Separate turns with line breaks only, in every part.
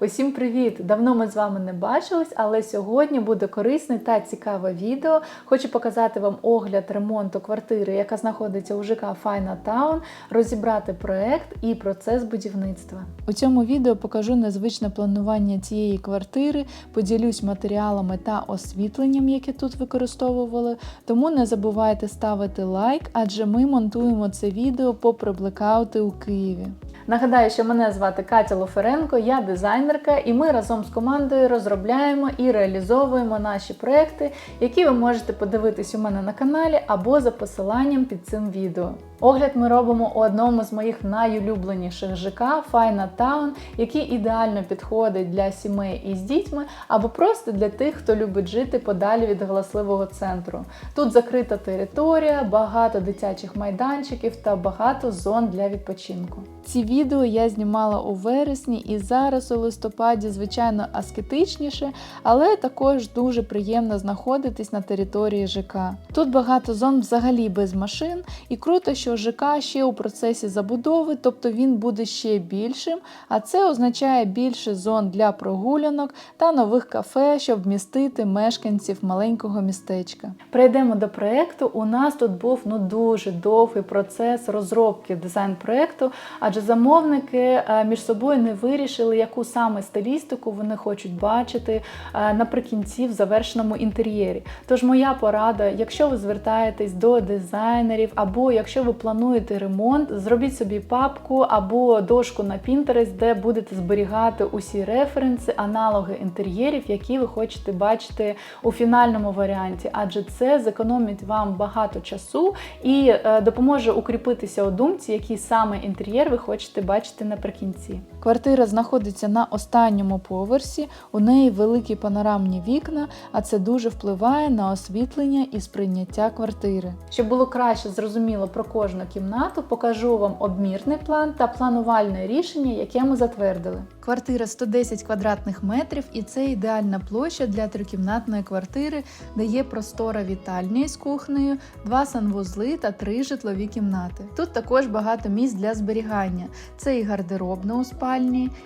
Усім привіт! Давно ми з вами не бачились, але сьогодні буде корисне та цікаве відео. Хочу показати вам огляд ремонту квартири, яка знаходиться у ЖК Файна Таун, розібрати проект і процес будівництва. У цьому відео покажу незвичне планування цієї квартири, поділюсь матеріалами та освітленням, яке тут використовували. Тому не забувайте ставити лайк, адже ми монтуємо це відео попри блекаути у Києві. Нагадаю, що мене звати Катя Лоференко, я дизайнерка, і ми разом з командою розробляємо і реалізовуємо наші проекти, які ви можете подивитись у мене на каналі або за посиланням під цим відео. Огляд ми робимо у одному з моїх найулюбленіших ЖК Файна Таун, який ідеально підходить для сімей із дітьми або просто для тих, хто любить жити подалі від галасливого центру. Тут закрита територія, багато дитячих майданчиків та багато зон для відпочинку. Ці відео я знімала у вересні і зараз у листопаді, звичайно, аскетичніше, але також дуже приємно знаходитись на території ЖК. Тут багато зон взагалі без машин, і круто, що ЖК ще у процесі забудови, тобто він буде ще більшим, а це означає більше зон для прогулянок та нових кафе, щоб вмістити мешканців маленького містечка. Прийдемо до проекту. У нас тут був ну дуже довгий процес розробки дизайн-проекту, адже замовники е, між собою не вирішили, яку саме стилістику вони хочуть бачити е, наприкінці в завершеному інтер'єрі. Тож моя порада, якщо ви звертаєтесь до дизайнерів, або якщо ви плануєте ремонт, зробіть собі папку або дошку на Pinterest, де будете зберігати усі референси, аналоги інтер'єрів, які ви хочете бачити у фінальному варіанті, адже це зекономить вам багато часу і е, допоможе укріпитися у думці, який саме інтер'єр ви хочете бачити наприкінці. Квартира знаходиться на останньому поверсі, у неї великі панорамні вікна, а це дуже впливає на освітлення і сприйняття квартири. Щоб було краще зрозуміло про кожну кімнату, покажу вам обмірний план та планувальне рішення, яке ми затвердили. Квартира 110 квадратних метрів, і це ідеальна площа для трикімнатної квартири, де є простора вітальня з кухнею, два санвузли та три житлові кімнати. Тут також багато місць для зберігання. Це і гардеробна у спальні,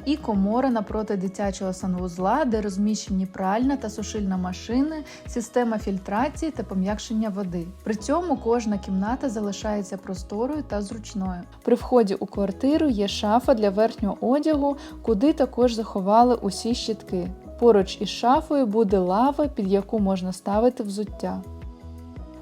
і комора напроти дитячого санвузла, де розміщені пральна та сушильна машини, система фільтрації та пом'якшення води. При цьому кожна кімната залишається просторою та зручною. При вході у квартиру є шафа для верхнього одягу, куди також заховали усі щітки. Поруч із шафою буде лава, під яку можна ставити взуття.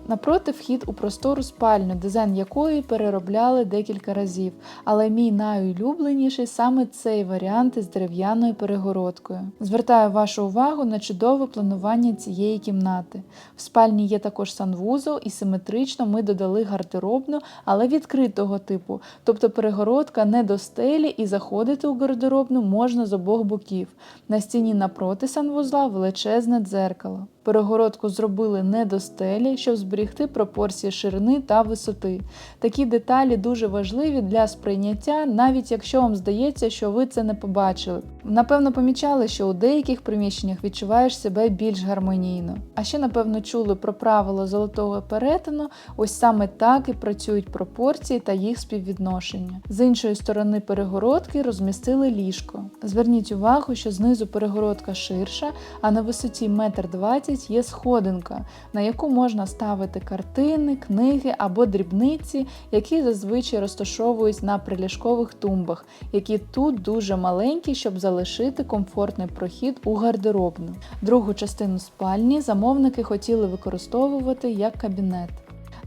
Напроти вхід у простору спальню, дизайн якої переробляли декілька разів, але мій найулюбленіший саме цей варіант із дерев'яною перегородкою. Звертаю вашу увагу на чудове планування цієї кімнати. В спальні є також санвузол і симетрично ми додали гардеробну, але відкритого типу, тобто перегородка не до стелі і заходити у гардеробну можна з обох боків. На стіні напроти санвузла величезне дзеркало. Перегородку зробили не до стелі, щоб зберігти пропорції ширини та висоти. Такі деталі дуже важливі для сприйняття, навіть якщо вам здається, що ви це не побачили. Напевно, помічали, що у деяких приміщеннях відчуваєш себе більш гармонійно. А ще, напевно, чули про правило золотого перетину, ось саме так і працюють пропорції та їх співвідношення. З іншої сторони перегородки розмістили ліжко. Зверніть увагу, що знизу перегородка ширша, а на висоті 1,20 м є сходинка, на яку можна ставити картини, книги або дрібниці, які зазвичай розташовують на приліжкових тумбах, які тут дуже маленькі, щоб залишити комфортний прохід у гардеробну. Другу частину спальні замовники хотіли використовувати як кабінет.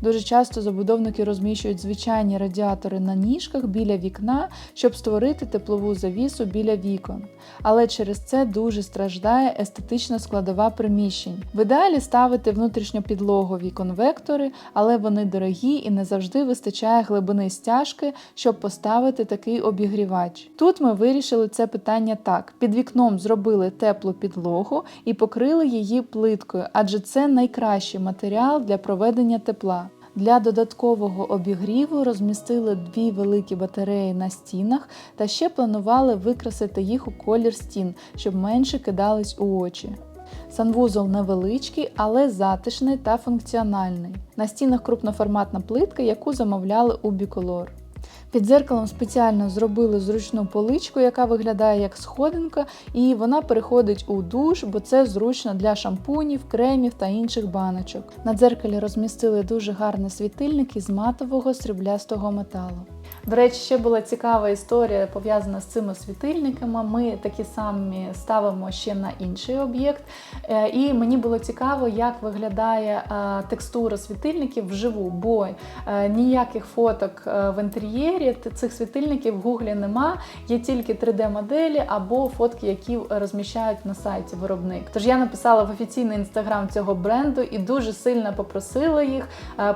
Дуже часто забудовники розміщують звичайні радіатори на ніжках біля вікна, щоб створити теплову завісу біля вікон. Але через це дуже страждає естетична складова приміщень. В ідеалі ставити внутрішньопідлогові конвектори, але вони дорогі і не завжди вистачає глибини стяжки, щоб поставити такий обігрівач. Тут ми вирішили це питання так: під вікном зробили теплу підлогу і покрили її плиткою, адже це найкращий матеріал для проведення тепла. Для додаткового обігріву розмістили дві великі батареї на стінах та ще планували викрасити їх у колір стін, щоб менше кидались у очі. Санвузол невеличкий, але затишний та функціональний. На стінах крупноформатна плитка, яку замовляли у біколор. Під дзеркалом спеціально зробили зручну поличку, яка виглядає як сходинка, і вона переходить у душ, бо це зручно для шампунів, кремів та інших баночок. На дзеркалі розмістили дуже гарний світильник із матового сріблястого металу. До речі, ще була цікава історія пов'язана з цими світильниками. Ми такі самі ставимо ще на інший об'єкт. Е, І мені було цікаво, як виглядає е, текстура світильників вживу, бо е, ніяких фоток в інтер'єрі цих світильників в гуглі нема. Є тільки 3D-моделі або фотки, які розміщають на сайті виробник. Тож я написала в офіційний інстаграм цього бренду і дуже сильно попросила їх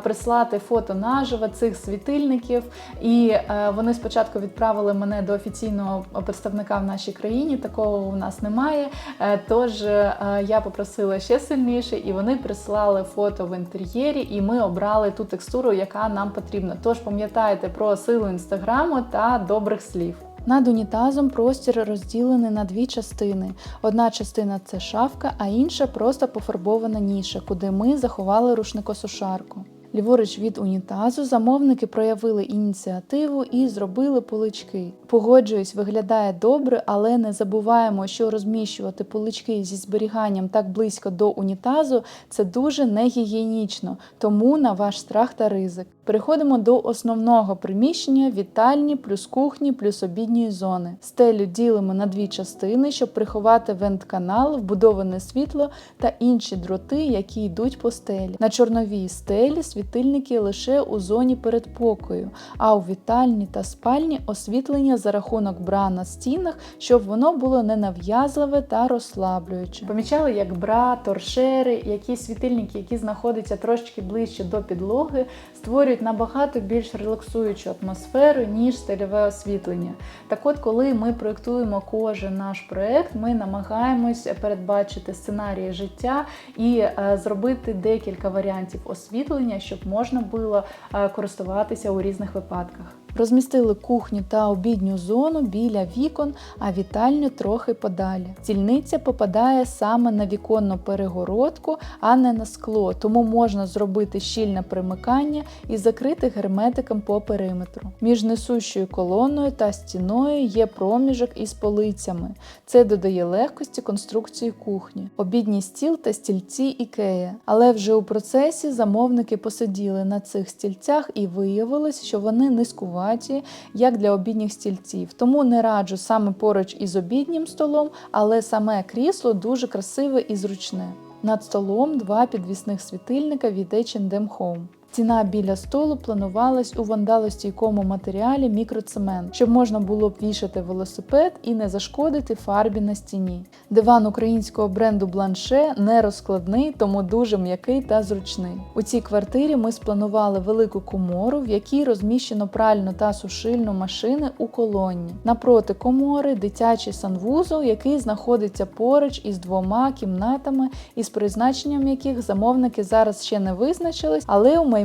прислати фото наживо цих світильників. І е, вони спочатку відправили мене до офіційного представника в нашій країні. Такого у нас немає. Е, Тож е, я попросила ще сильніше, і вони прислали фото в інтер'єрі, і ми обрали ту текстуру, яка нам потрібна. Тож пам'ятайте про силу інстаграму та добрих слів. Над унітазом простір розділений на дві частини. Одна частина це шафка, а інша просто пофарбована ніша, куди ми заховали рушникосушарку. Ліворуч від унітазу замовники проявили ініціативу і зробили полички. Погоджуюсь, виглядає добре, але не забуваємо, що розміщувати полички зі зберіганням так близько до унітазу це дуже негігієнічно, тому на ваш страх та ризик. Переходимо до основного приміщення вітальні плюс кухні плюс обідньої зони. Стелю ділимо на дві частини, щоб приховати вент-канал, вбудоване світло та інші дроти, які йдуть по стелі. На чорновій стелі світильники лише у зоні передпокою, а у вітальні та спальні освітлення за рахунок бра на стінах, щоб воно було ненав'язливе та розслаблююче. Помічали, як бра, торшери, якісь світильники, які знаходяться трошки ближче до підлоги, створюють набагато більш релаксуючу атмосферу, ніж стильове освітлення. Так от, коли ми проєктуємо кожен наш проєкт, ми намагаємось передбачити сценарії життя і е, зробити декілька варіантів освітлення, щоб можна було е, користуватися у різних випадках. Розмістили кухню та обідню зону біля вікон, а вітальню трохи подалі. Стільниця попадає саме на віконну перегородку, а не на скло, тому можна зробити щільне примикання і закрити герметиком по периметру. Між несущою колоною та стіною є проміжок із полицями. Це додає легкості конструкції кухні, обідній стіл та стільці ікея. Але вже у процесі замовники посиділи на цих стільцях і виявилось, що вони низькуваті, як для обідніх стільців. Тому не раджу саме поруч із обіднім столом, але саме крісло дуже красиве і зручне. Над столом два підвісних світильника від H&M Home. Стіна біля столу планувалась у вандалостійкому матеріалі мікроцемент, щоб можна було б вішати велосипед і не зашкодити фарбі на стіні. Диван українського бренду Бланше не розкладний, тому дуже м'який та зручний. У цій квартирі ми спланували велику комору, в якій розміщено пральну та сушильну машини у колонні. Напроти комори дитячий санвузол, який знаходиться поруч із двома кімнатами, із призначенням яких замовники зараз ще не визначились, але у майбутньому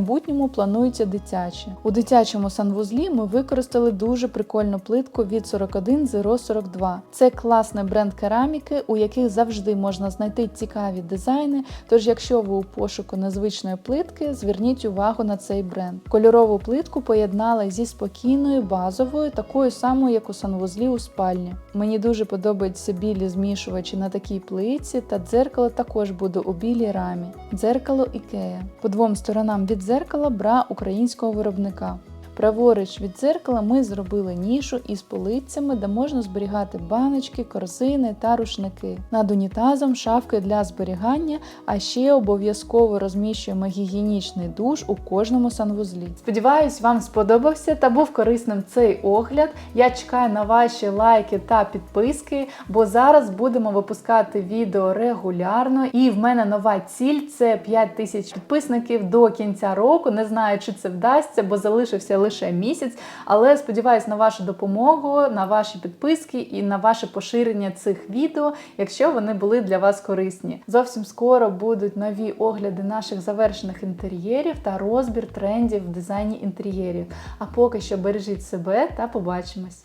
плануються дитячі. У дитячому санвузлі ми використали дуже прикольну плитку від 41042. Це класний бренд кераміки, у яких завжди можна знайти цікаві дизайни. Тож, якщо ви у пошуку незвичної плитки, зверніть увагу на цей бренд. Кольорову плитку поєднали зі спокійною базовою, такою самою, як у санвузлі у спальні. Мені дуже подобаються білі змішувачі на такій плитці, та дзеркало також буде у білій рамі. Дзеркало Ікея. По двом сторонам від дзеркала бра українського виробника. Праворуч від дзеркала ми зробили нішу із полицями, де можна зберігати баночки, корзини та рушники. Над унітазом шафки для зберігання, а ще обов'язково розміщуємо гігієнічний душ у кожному санвузлі. Сподіваюсь, вам сподобався та був корисним цей огляд. Я чекаю на ваші лайки та підписки, бо зараз будемо випускати відео регулярно. І в мене нова ціль це 5 тисяч підписників до кінця року. Не знаю, чи це вдасться, бо залишився лише місяць. Але сподіваюся на вашу допомогу, на ваші підписки і на ваше поширення цих відео, якщо вони були для вас корисні. Зовсім скоро будуть нові огляди наших завершених інтер'єрів та розбір трендів в дизайні інтер'єрів. А поки що бережіть себе та побачимось!